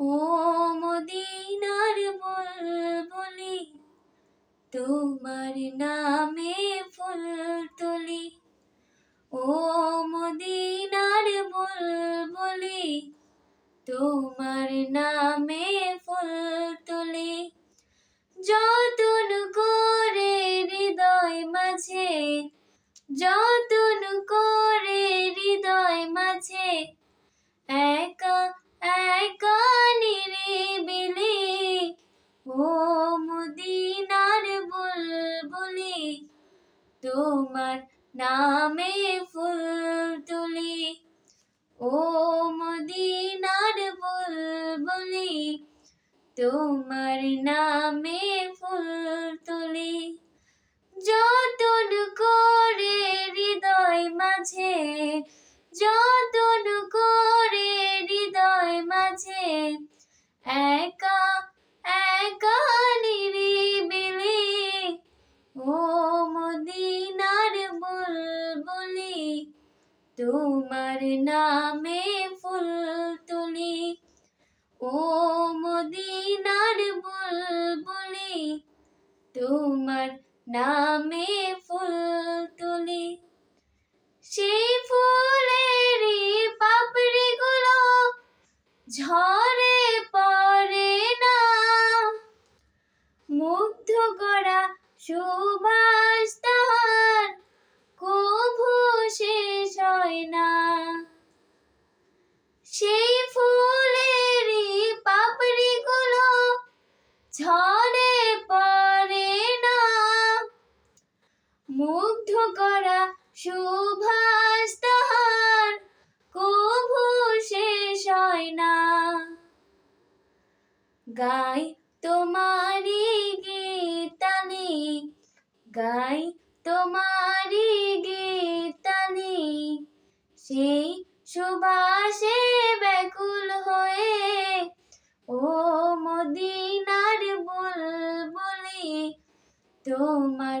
ও মদিনার বুলবুলি, তোমার নামে ফুল তুলি। ও মদিনার বুলবুলি, তোমার নামে ফুল তুলি। যতন করে হৃদয় মাঝে যতন তোমার নামে ফুল তুলি। ও মদিনার বুলবুলি, তোমার নামে ফুল তুলি। যতন করে হৃদয় মাঝে যতন তোমার নামে ফুল তুলি, ও মদিনার বুলবুলি, তোমার নামে ফুল তুলি। সেই ফুলেরই পাপড়িগুলো ঝরে পড়ে না, মুগ্ধ করা সুবাস মুগ্ধ করা সুভাষ তাহার কভু শেষ হয় না। গাই তোমারি গীতানি, গাই তোমারি গীতানি, সেই সুবাসে ব্যাকুল হয়ে ও মদিনার বুলবুলি, তোমার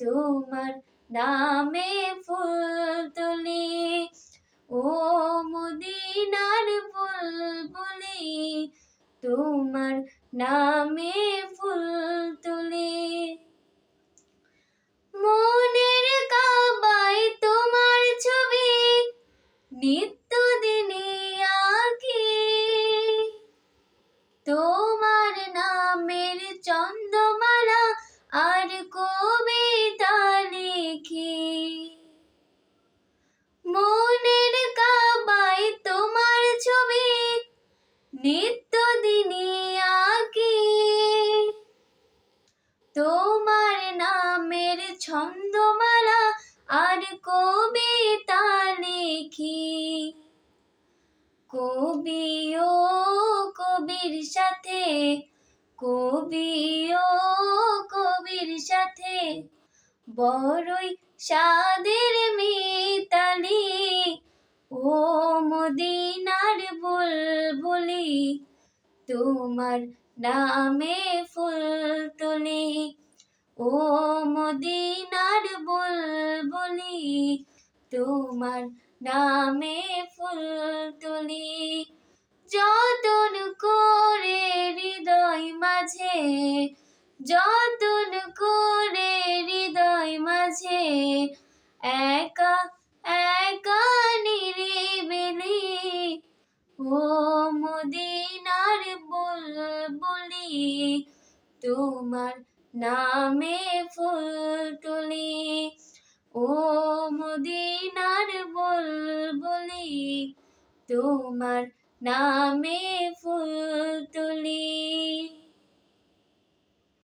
তোমার নামে ফুল তুলি। ও মুদিনার ফুল বুলবুলি, তোমার নামে ফুল তুলি। মনের কাবায় তোমার ছবি, নিত্য নিত্য দিনে তোমার নামের ছন্দমালা আর কবিতা লিখি। কবি ও কবির সাথে, কবি ও কবির সাথে বড়ই সাদের মিতালি। ও মদিনার বুলবুলি তোমার নামে ফুল তুলি, ও মদিনার বুলবুলি, তোমার নামে ফুল তুলি। যতন করে হৃদয় মাঝে, যতন করে হৃদয় মাঝে, একা তোমার নামে ফুল তুলি। ও মদিনার বলি তোমার নামে ফুল তুলি।